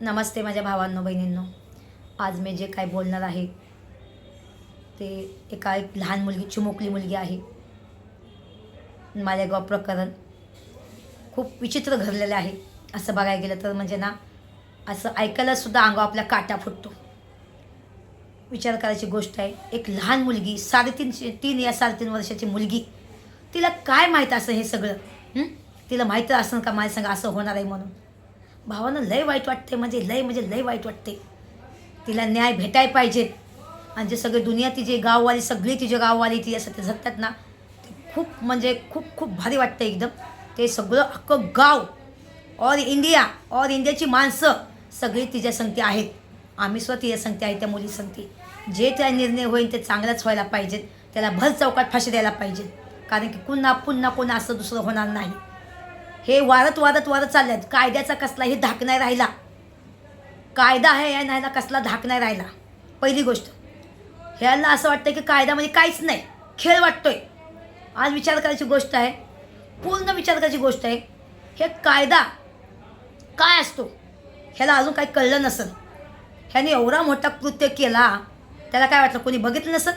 नमस्ते माझ्या भावांनो बहिणींनो. आज मी जे काय बोलणार आहे ते एका एक लहान मुलगी चिमुकली मुलगी आहे. मालेगाव प्रकरण खूप विचित्र घडलेलं आहे. असं बघायला गेलं तर म्हणजे ना असं ऐकायलासुद्धा सुद्धा आपला आपल्या काटा फुटतो. विचार करायची गोष्ट आहे एक लहान मुलगी साडेतीन तीन या साडेतीन वर्षाची मुलगी तिला काय माहीत असं हे सगळं? तिला माहीत असं का? माझ्या सांगा असं होणार आहे म्हणून. भावानं लय वाईट वाटते म्हणजे लय म्हणजे लय वाईट वाटते तिला न्याय भेटाय पाहिजेत आणि जे सगळे दुनिया तिचे गाववाली सगळी तिचे गाववाली ती असं ते झटतात ना ते खूप म्हणजे खूप खूप भारी वाटतं एकदम. ते सगळं अख्खं गाव ऑल इंडिया ऑल इंडियाची माणसं सगळी तिच्या संगती आहेत. आम्ही स्वतः तिच्या संगती आहे त्या मुली संगती. जे त्या निर्णय होईल ते चांगलाच व्हायला पाहिजेत. त्याला भर चौकात फाशी द्यायला पाहिजे कारण की पुन्हा पुन्हा पुन्हा असं दुसरं होणार नाही. हे वारत वारत वारत चालल्यात. कायद्याचा कसलाही धाक नाही राहिला. कायदा आहे या नाही कसला धाक नाही राहिला. पहिली गोष्ट. ह्याला असं वाटतं की कायद्यामध्ये काहीच नाही. खेळ वाटतोय. आज विचार करायची गोष्ट आहे. पूर्ण विचार करायची गोष्ट आहे. हे कायदा काय असतो? ह्याला अजून काही कळलं नसेल. ह्याने एवढा मोठा कृत्य केला. त्याला काय वाटलं? कोणी बघितलं नसेल?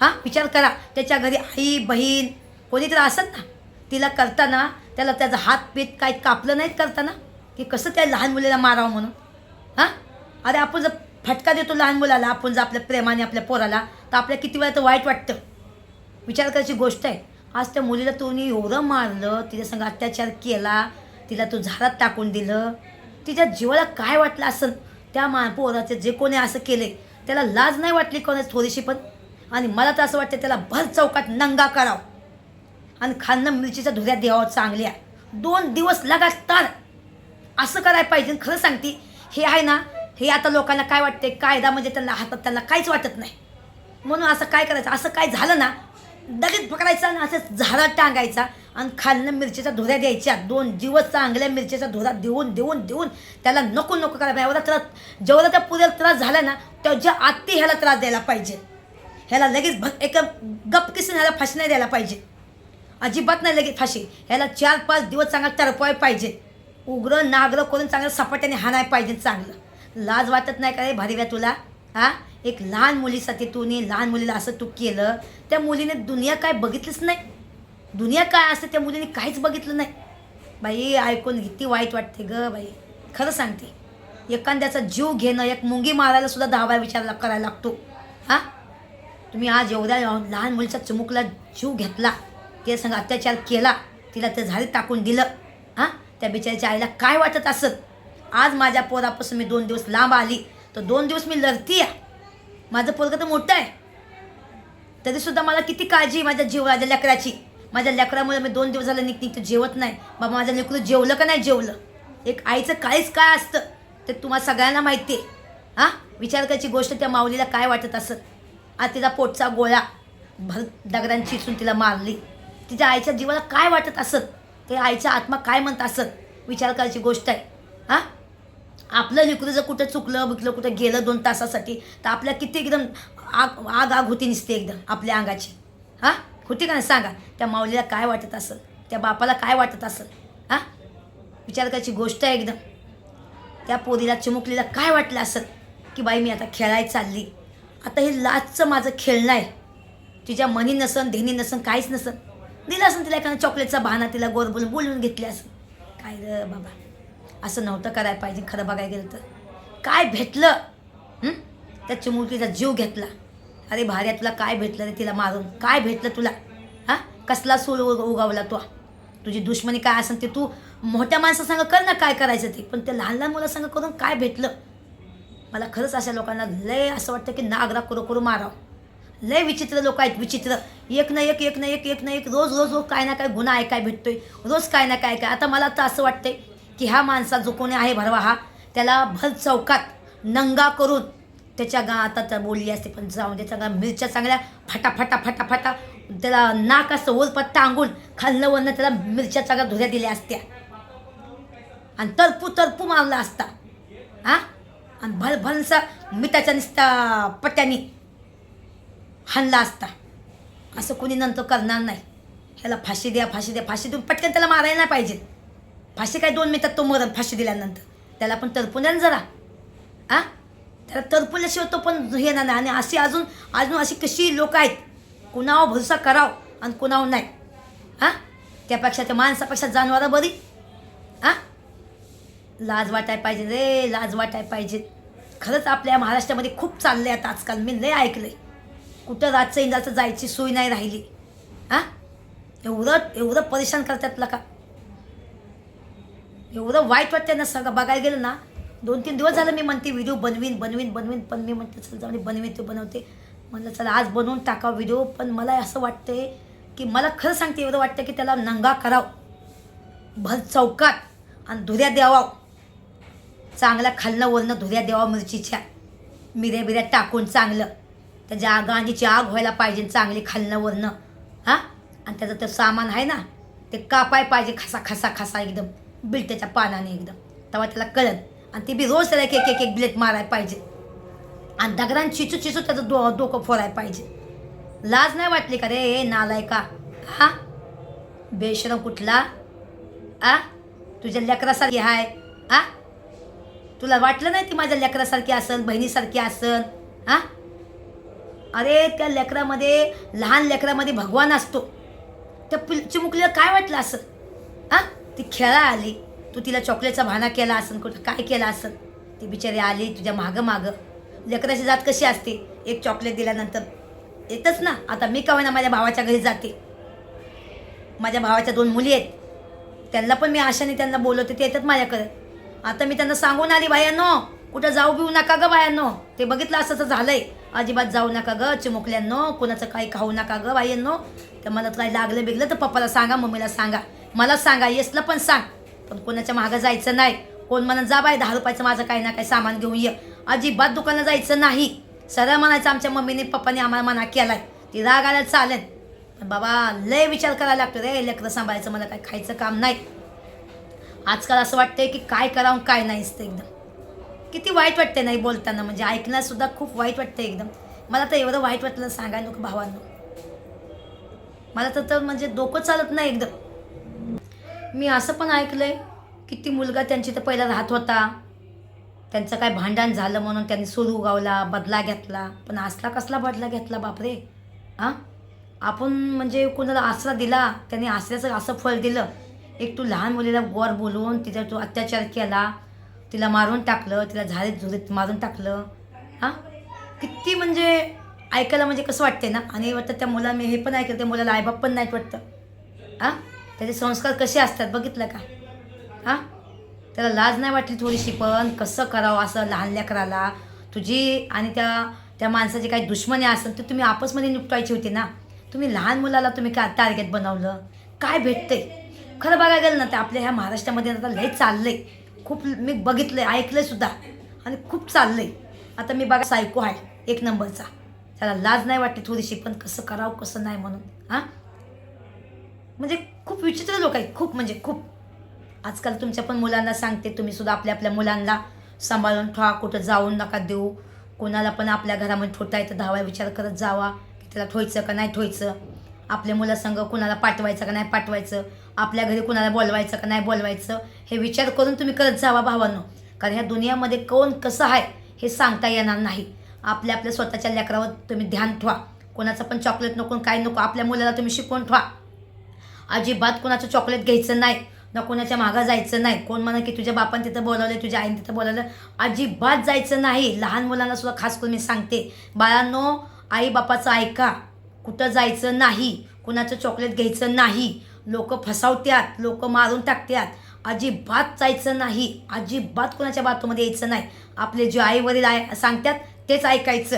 हां? विचार करा. त्याच्या घरी आई बहीण कोणी तर असत ना? तिला करताना त्याला त्याचा हात पीत काही कापलं नाहीत करताना? की कसं त्या लहान मुलीला मारावं म्हणून? हां? अरे आपण जर फटका देतो लहान मुलाला आपण जर आपल्या प्रेमाने आपल्या पोराला तर आपल्या किती वेळा तर वाईट वाटतं? विचार करायची गोष्ट आहे. आज त्या मुलीला तुम्ही एवढं मारलं तिच्या संग अत्याचार केला तिला तू झाडात टाकून दिलं तिच्या जीवाला काय वाटलं असं? त्या मा पोराचे जे कोणी असं केले त्याला लाज नाही वाटली कोणाच थोडीशी पण? आणि मला तर असं वाटतं त्याला भर चौकात नंगा करावं. आणि खाणं मिरचीच्या धुऱ्यात चांगली चांगल्या. दोन दिवस लगातार असं करायला पाहिजे खरं सांगते हे आहे ना हे आता लोकांना काय वाटते कायदा म्हणजे त्यांना हातात त्यांना काहीच वाटत नाही. म्हणून असं काय करायचं? असं काय झालं ना लगेच पकडायचा आणि असं झाडात टांगायचा आणि खालनं मिरचीच्या धुऱ्या द्यायच्या. दोन दिवस चांगल्या मिरचीचा धुरा देऊन देऊन देऊन त्याला नको नको करायला एवढा त्रास जेवढा त्या पुरेला त्रास झाला ना त्याच्या आत्ती ह्याला त्रास द्यायला पाहिजे. ह्याला लगेच भ एका गपकिसून ह्याला फाशी नाही द्यायला पाहिजे. अजिबात नाही लगेच फाशी. ह्याला चार पाच दिवस चांगला तरपवाय पाहिजे. उग्र नाग्र करून चांगलं सपाट्याने हाणाय पाहिजे चांगलं. लाज वाटत नाही का रे भारीव्या तुला? हा? एक लहान मुलीसाठी तू नी लहान मुलीला असं तू केलं त्या मुलीने दुनिया काय बघितलीच नाही. दुनिया काय असते त्या मुलीने काहीच बघितलं नाही. बाई ऐकून किती वाईट वाटते ग बाई. खरं सांगते एखाद्याचा जीव घेणं एक मुंगी मारायला सुद्धा दहा विचार करायला लागतो. हां? तुम्ही आज एवढ्या लहान मुलीच्या चुमुकला जीव घेतला. तिच्या संग अत्याचार केला तिला ते झाडीत टाकून दिलं. हां? त्या बिचारीच्या आईला काय वाटत असत आज माझ्या पोरापासून मी दोन दिवस लांब आली तर दोन दिवस मी लढती आहे माझं पोरगं तर मोठं आहे. तरीसुद्धा मला किती काळजी आहे माझ्या जीव माझ्या लेकराची? माझ्या लेकरामुळे मी दोन दिवस झालं निघ जेवत नाही. बाबा माझं लेकरू जेवलं का नाही जेवलं? एक आईचं काळीच काय असतं ते तुम्हाला सगळ्यांना माहिती आहे हां? विचार करायची गोष्ट त्या माऊलीला काय वाटत असत आज तिचा पोटचा गोळा भर दगडांची चिचून तिला मारली. तिच्या आईच्या जीवाला काय वाटत असत? ते आईच्या आत्मा काय म्हणत असत? विचार करायची गोष्ट आहे. हां? आपलं लेकरू जर कुठं चुकलं बिकलं कुठं गेलं दोन तासासाठी तर आपल्या किती एकदम आग आग आग होती निसते एकदम आपल्या अंगाची. हां? होती का नाही? सांगा. त्या माऊलीला काय वाटत असेल त्या बापाला काय वाटत असेल हां? विचार करायची गोष्ट आहे एकदम. त्या पोरीला चिमुकलीला काय वाटलं असेल की बाई मी आता खेळायला चालली. आता हे लाजचं माझं खेळणं आहे. तिच्या मनी नसन धेनी नसन काहीच नसन. दिलं असं तिला एखादा चॉकलेटचा बहाणा तिला गोर बोलून बोलून घेतले असं काय र बाबा? असं नव्हतं करायला पाहिजे खरं बघायला गेलं तर. काय भेटलं? हं? त्या चिमुकलीचा जीव घेतला. अरे भाऱ्या तुला काय भेटलं रे तिला मारून? काय भेटलं तुला? हां? कसला सूल उग तो? तुझी दुश्मनी काय असेल ते तू मोठ्या माणसासंग कर ना काय करायचं ते. पण त्या लहान लहान मुलासंग करून काय भेटलं? मला खरंच अशा लोकांना लय असं वाटतं की नागरा करू करू मारावं. लय विचित्र लोक आहेत विचित्र. एक ना एक एक ना एक एक ना एक रोज रोज रोज काय ना काय गुन्हा ऐकाय भेटतोय. रोज काय ना काय काय आता मला तर असं वाटतंय की ह्या माणसा जो कोणी आहे भरवा हा त्याला भर चौकात नंगा करून त्याच्या गा आता तर बोलली असते पण जाऊन त्याच्या गा मिरच्या चांगल्या फटाफटा फटाफटा त्याला नाक असं ओरपट टांगून खाल्लं वरनं त्याला मिरच्या चांगल्या धुऱ्या दिल्या असत्या. आणि तरपू तरपू मारला असता. हां आणि भर भरसा मिठाच्या निसता पट्ट्यानी हाणला असता. असं कोणी नंतर करणार नाही. ह्याला फाशी द्या फाशी द्या फाशी देऊन पटकन त्याला मारायला नाही पाहिजे. फाशी काय दोन मिनिटात तो मरण फाशी दिल्यानंतर. त्याला पण तरपून ना जरा. आ? त्याला तरपुल्याशिवाय तो पण हे नाही. आणि अशी अजून अजून अशी कशी लोक आहेत. कुणावर भरोसा कराव आणि कुणावर नाही. हां त्यापेक्षा त्या माणसापेक्षा जानवरं बरी. हां लाज वाटाय पाहिजे रे लाज वाटाय पाहिजे. खरंच आपल्या महाराष्ट्रामध्ये खूप चाललंय आता आजकाल. मी लय आहे कुठं रातचं इंदाचं जायची सोय नाही राहिली. हां? एवढं एवढं परेशान करतात का एवढं वाईट वाटतं ना सगळं. बघायला गेलं ना दोन तीन दिवस झालं मी म्हणते व्हिडिओ बनवीन बनवीन बनवीन. पण मी म्हणते चल जाऊन बनवीन ते बनवते. म्हणलं चला आज बनवून टाकावं व्हिडिओ. पण मला असं वाटतंय की मला खरं सांगते एवढं वाटतं की त्याला नंगा करावं. भर चौकात आणि धुऱ्या द्यावा चांगलं खाल्लं वरणं धुऱ्या द्यावा मिरचीच्या. मिऱ्या बिऱ्या टाकून चांगलं. त्याच्या गांजीची आग व्हायला पाहिजे चांगली खालणं वरणं हां? आणि त्याचं ते सामान आहे ना ते कापाय पाहिजे खसा खसा खसा एकदम बिलट्याच्या पानाने एकदम. तेव्हा त्याला कळत आणि ते बी रोज त्याला एक एक एक बिलेट मारायला पाहिजे. आणि दगडान चिचू चिचू त्याचं डो डोकं फोडायला पाहिजे. लाज नाही वाटली का रे? ए नालाय का हा? बेशरम कुठला? आ? तुझ्या लेकरासारखी आहे आ? तुला वाटलं नाही ती माझ्या लेकरासारखी असन बहिणीसारखी असन? हां? अरे त्या लेकरामध्ये लहान लेकरामध्ये भगवान असतो. त्या पिल चिमुकलीला काय वाटलं असं? हां? ती खेळा आली. तू तिला चॉकलेटचा भाना केला असं कुठं काय केला असन? ती बिचारी आली तुझ्या मागं मागं लेकराची जात कशी असते? एक चॉकलेट दिल्यानंतर. येतच ना. आता मी का ना माझ्या भावाच्या घरी जाते? माझ्या भावाच्या दोन मुली आहेत. त्यांना पण मी आशाने त्यांना बोलवते ते येतात माझ्याकडे. आता मी त्यांना सांगून आली बायांनो कुठं जाऊ बिऊ नका ग बायांनो. ते बघितलं असं तर आहे अजिबात जाऊ नका ग चिमुकल्यांनो कुणाचं काही खाऊ नका ग बाईंनो. तर मला काही लागलं बिगलं तर पप्पाला सांगा मम्मीला सांगा. मला सांगा येसला पण सांग. पण कोणाच्या मागं जायचं नाही. कोण म्हणा जा बाय दहा रुपयाचं माझं काही ना काही सामान घेऊन ये. अजिबात दुकानात जायचं नाही. सरळ म्हणायचं आमच्या मम्मीने पप्पाने आम्हाला मना केलाय. ती राग आला चालेल. पण बाबा लय विचार करायला लागतो रे लेकरं सांभाळायचं मला काय खायचं काम नाही. आजकाल असं वाटतंय की काय करावं काय नाहीच ते एकदम. किती वाईट वाटते नाही बोलताना म्हणजे ऐकण्यास सुद्धा खूप वाईट वाटतं एकदम. मला तर एवढं वाईट वाटलं सांगायला नको भावांना. मला तर तर म्हणजे डोकं चालत नाही एकदम. मी असं पण ऐकलंय की ती मुलगा त्यांची तर पहिला राहत होता. त्यांचं काय भांडण झालं म्हणून त्यांनी सूर उगावला बदला घेतला पण असला कसला बदला घेतला बापरे. हां आपण म्हणजे कोणाला आसरा दिला त्यांनी आसऱ्याचं असं फळ दिलं. एक तू लहान मुलीला वर बोलवून तिचा तू अत्याचार केला तिला मारून टाकलं तिला झाडीत झुरीत मारून टाकलं. हां? किती म्हणजे ऐकायला म्हणजे कसं वाटते ना? आणि वाटतं त्या मुला मी हे पण ऐकलं त्या मुलाला आईबाप पण नाहीत वाटतं. हां? त्याचे संस्कार कसे असतात बघितलं का? हां? त्याला लाज नाही वाटली थोडीशी पण कसं करावं असं लहान लेकराला? तुझी आणि त्या त्या माणसाची काही दुश्मनी असेल तर तुम्ही आपसमध्ये निपटायची होती ना? तुम्ही लहान मुलाला तुम्ही काय टार्गेट बनवलं? काय भेटतंय? खरं बघायला गेलं ना तर आपल्या ह्या महाराष्ट्रामध्ये आता लय आहे खूप मी बघितलं आहे ऐकलं सुद्धा. आणि खूप चाललं आहे आता मी बघा सायको आहे एक नंबरचा. त्याला लाज नाही वाटते थोडीशी पण कसं करावं कसं नाही म्हणून हां? म्हणजे खूप विचित्र लोक आहेत खूप म्हणजे खूप. आजकाल तुमच्या पण मुलांना सांगते तुम्ही सुद्धा आपल्या आपल्या मुलांना सांभाळून ठेवा कुठं जाऊन नका देऊ. कोणाला पण आपल्या घरामध्ये ठोता येतं धावा विचार करत जावा की त्याला ठोयचं का नाही ठोयचं. आपल्या मुलासंग कुणाला पाठवायचं का नाही पाठवायचं? आपल्या घरी कुणाला बोलवायचं का नाही बोलवायचं? हे विचार करून तुम्ही करत जावा भावांनो. कारण ह्या दुनियामध्ये कोण कसं आहे हे सांगता येणार नाही. आपल्या आपल्या स्वतःच्या लेकरावर तुम्ही ध्यान ठेवा. कोणाचं पण चॉकलेट नको काय नको आपल्या मुलाला तुम्ही शिकवून ठेवा. अजिबात कोणाचं चॉकलेट घ्यायचं नाही ना कोणाच्या मागं जायचं नाही. कोण म्हणा की तुझ्या बापान तिथं बोलावलं तुझ्या आईने तिथं बोलावलं अजिबात जायचं नाही. लहान मुलांना सुद्धा खास करून मी सांगते. बाळांनो आई बापाचं ऐका. कुठं जायचं नाही कुणाचं चॉकलेट घ्यायचं नाही लोक फसावत्यात लोक मारून टाकत्यात अजिबात जायचं नाही अजिबात कोणाच्या बातूमध्ये यायचं नाही. आपले जे आई वडील आहे सांगतात तेच ऐकायचं.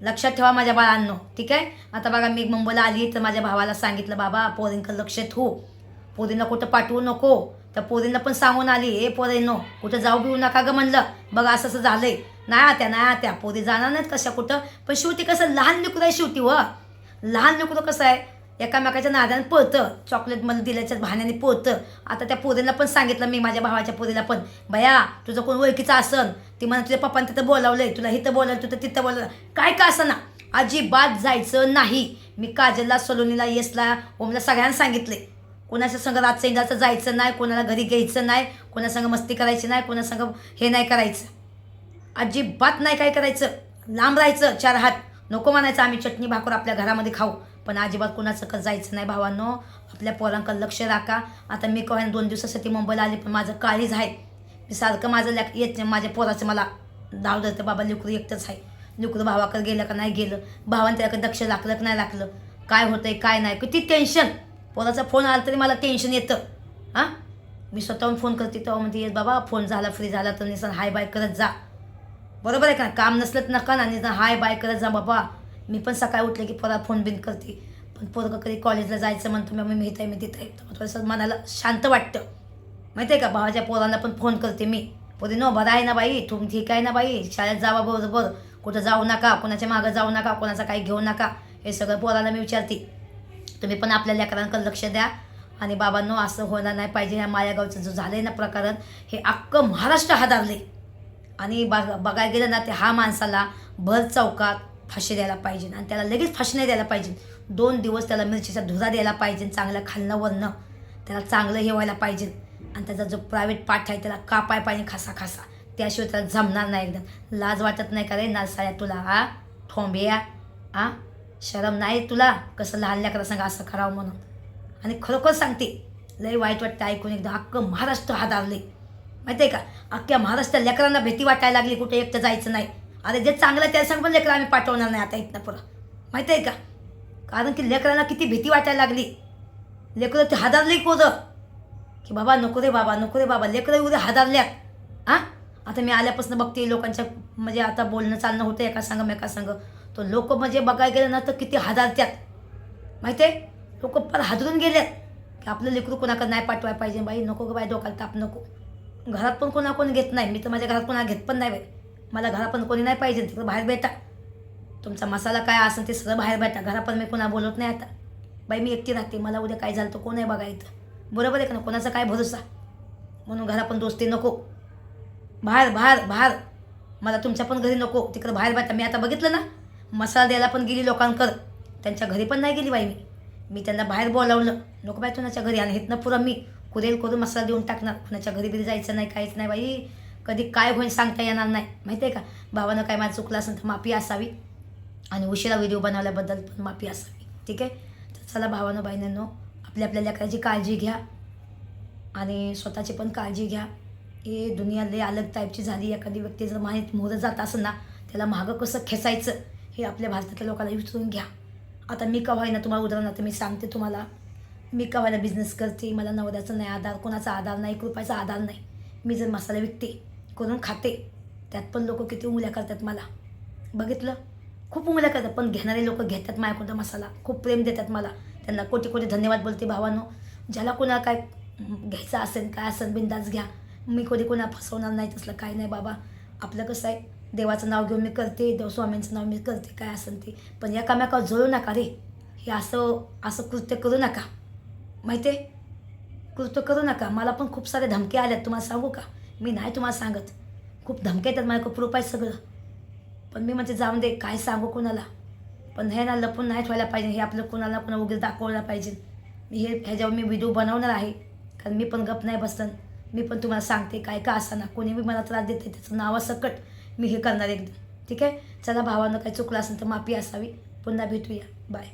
लक्षात ठेवा माझ्या बाळांनो ठीक आहे? आता बघा मी मुंबईला आली तर माझ्या भावाला सांगितलं बाबा पोरींकडे लक्ष ठेवू. पोरींना कुठं पाठवू नको? तर पोरींना पण सांगून आली ए पोरींनो कुठं जाऊ बिऊ नका ग म्हणलं. बघा असं असं झालंय. नाही आत्या नाही आत्या पोरी जाणार नाहीत कशा कुठं? पण शेवटी कसं लहान लेकरं आहे शेवटी व. लहान लेकरं कसं आहे एकामेकाच्या नादाने पळतं. चॉकलेट मला दिल्याच्या भाण्याने पोहतं आता त्या पोरीला पण सांगितलं मी माझ्या भावाच्या पोरीला पण. बया तुझं कोण ओळखीचं असन? ती म्हणा तुझ्या पप्पाने तिथं बोलावलंय. तुला इथं बोलावलं तुझं तिथं बोलावलं. काय का असं ना अजिबात जायचं नाही. मी काजलला सलोनीला येसला ओमला सगळ्यांना सांगितले. कोणाच्या संग रातचं इंदाचं जायचं नाही कोणाला घरी घ्यायचं नाही कोणासंग मस्ती करायची नाही कोणासंग हे नाही करायचं. अजिबात नाही काय करायचं. लांब राहायचं चार हात. नको म्हणायचं आम्ही चटणी भाकर आपल्या घरामध्ये खाऊ. पण अजिबात कुणाचं कसं जायचं नाही भावांनो. आपल्या पोरांकडे लक्ष राखा. आता मी कवा दोन दिवसासाठी मुंबईला आले पण माझं काळीच आहे. मी सारखं माझं लॅक येत नाही. माझ्या पोराचं मला धाव देतं बाबा लेकरू एकटंच आहे. लेकरू भावाकडे गेलं का नाही गेलं? भावानं त्याकडे लक्ष राखलं का नाही राखलं? काय होतंय काय नाही? किती टेन्शन पोराचा फोन आला तरी मला टेन्शन येतं. हां? मी स्वतःहून फोन करते तेव्हा म्हणते येस बाबा फोन झाला फ्री झाला तर निसं हाय बाय करत जा. बरोबर आहे का? काम नसलं तर नका ना आणि हाय बाय करत जा बाबा. मी पण सकाळी उठले की पोरा फोन बिन करते. पण पोरगं कधी कॉलेजला जायचं म्हणतो मी मी आहे मी तिथं आहे. थोडंसं मनाला शांत वाटतं. माहिती आहे का? भावाच्या पोरांना पण फोन करते मी. पोरी नो बरं आहे ना बाई तुम ठीक आहे ना बाई? शाळेत जावा बरोबर. कुठं जाऊ नका कोणाच्या मागं जाऊ नका कोणाचं काही घेऊ नका. हे सगळं पोरांना मी विचारते. तुम्ही पण आपल्या लेकरांकडे लक्ष द्या. आणि बाबांनो असं होणार नाही पाहिजे. ह्या मायागावचं जो झालं आहे ना प्रकरण हे अख्खं महाराष्ट्र हादारले आणि बघ बघायला गेलं ना ते हा माणसाला भर चौकात फाशी द्यायला पाहिजे. आणि त्याला लगेच फाशी नाही द्यायला पाहिजे. दोन दिवस त्याला मिरचीचा धुरा द्यायला पाहिजे चांगलं खालणं वरणं त्याला चांगलं हे व्हायला पाहिजे. आणि त्याचा जो प्रायव्हेट पाठ आहे त्याला कापाय पाहिजे खासा खासा. त्याशिवाय त्याला जमणार नाही एकदम. लाज वाटत नाही का रे नालसाळ्या तुला हा? ठोंबिया आ शरम नाही तुला? कसं लहान लेकरा सांगा असं करावं म्हणून. आणि खरोखर सांगते लय वाईट वाटतं ऐकून. एकदम अख्खं महाराष्ट्र हादारले माहिती आहे का? अख्ख्या महाराष्ट्र लेकरांना भीती वाटायला लागली कुठे एकटं जायचं नाही. अरे जे चांगलं आहे त्याला सांग पण लेकरं आम्ही पाठवणार नाही आता इथनं पुरं माहिती आहे का? कारण की लेकरांना किती भीती वाटायला लागली. लेकरं ते हादारली पोरं. की बाबा नको रे बाबा नको रे बाबा लेकरं उद्या हादारल्या. हां आता मी आल्यापासून बघते लोकांच्या म्हणजे आता बोलणं चालणं होतं एका संघ एका संघ. तो लोक म्हणजे बघायला गेलं ना तर किती हादारत्यात. माहिती आहे लोक फार हादरून गेलेत की आपलं लेकरू कोणाकडे नाही पाठवायला पाहिजे बाई नको ग बाई डोकाला ताप नको. घरात पण कोणा कोणी घेत नाही. मी तर माझ्या घरात कोणा घेत पण नाही बाई. मला घरात पण कोणी नाही पाहिजे. तिकडं बाहेर भेटा. तुमचा मसाला काय असेल ते सगळं बाहेर भेटा. घरात पण मी कोणा बोलत नाही आता. बाई मी एकटी राहते. मला उद्या काय झालं तर कोण आहे बघा इथं? बरोबर आहे का ना कोणाचा काय भरोसा? म्हणून घरा पण दोस्ती नको. बाहेर बाहेर बाहेर. मला तुमच्या पण घरी नको. तिकडं बाहेर भेटा. मी आता बघितलं ना? मसाला द्यायला पण गेली लोकांकर त्यांच्या घरी पण नाही गेली बाई मी. मी त्यांना बाहेर बोलावलं. नको बाई तुमच्या घरी. आणि हेतनं पुरं मी कुरेल करून मसाला देऊन टाकणार. कुणाच्या घरी बिरी जायचं नाही काहीच नाही बाई. कधी काय होईल सांगता येणार नाही. माहिती आहे का? भावानं काय माझं चुकलं असेल तर माफी असावी. आणि उशिरा व्हिडिओ बनवल्याबद्दल पण माफी असावी. ठीक आहे? तर चला भावानं बहिणींनो आपल्या आपल्या लेकराची काळजी घ्या. आणि स्वतःची पण काळजी घ्या. हे दुनिया लय अलग टाईपची झाली. एखादी व्यक्ती जर माहीत मोरं जात असेल ना त्याला मागं कसं खेचायचं हे आपल्या भारतातल्या लोकांना विचारून घ्या. आता मी का ना तुम्हाला उदाहरणार्थ मी सांगते तुम्हाला. मी का बिझनेस करते मला नवऱ्याचा नाही आधार कोणाचा आधार नाही एक रुपयाचा आधार नाही. मी जर मसाला विकते करून खाते त्यात पण लोक किती उंगल्या करतात मला. बघितलं? खूप उंगल्या करतात पण घेणारे लोक घेतात माझ्याकडं मसाला. खूप प्रेम देतात मला. त्यांना कोटी कोटी धन्यवाद बोलते भावानो. ज्याला कोणा काय घ्यायचं असेल काय असेल बिंदास घ्या. मी कधी कोणा फसवणार नाही तसलं काय नाही बाबा. आपलं कसं आहे देवाचं नाव घेऊन मी करते देवस्वामींचं नाव मी करते काय असेल ते. पण या काम्याका जळू नका रे. हे असं असं कृत्य करू नका. माहिती आहे कृत्य करू नका मला पण खूप सारे धमके आल्यात तुम्हाला सांगू का? मी नाही तुम्हाला सांगत. खूप धमके येतात माझ्या प्रूफ आहे सगळं. पण मी म्हणते जाऊन दे काय सांगू कोणाला? पण हे ना लपून नाही ठेवायला पाहिजे हे आपलं कोणाला पण वगैरे दाखवायला पाहिजे. मी हे ह्याच्यावर मी व्हिडिओ बनवणार आहे कारण मी पण गप नाही बसन मी पण तुम्हाला सांगते काय का ना कोणी बी मला त्रास देते त्याचं नावासकट मी हे करणार एकदम ठीक आहे? चला भावानं काही चुकलं असेल तर माफी असावी. पुन्हा भेटूया. बाय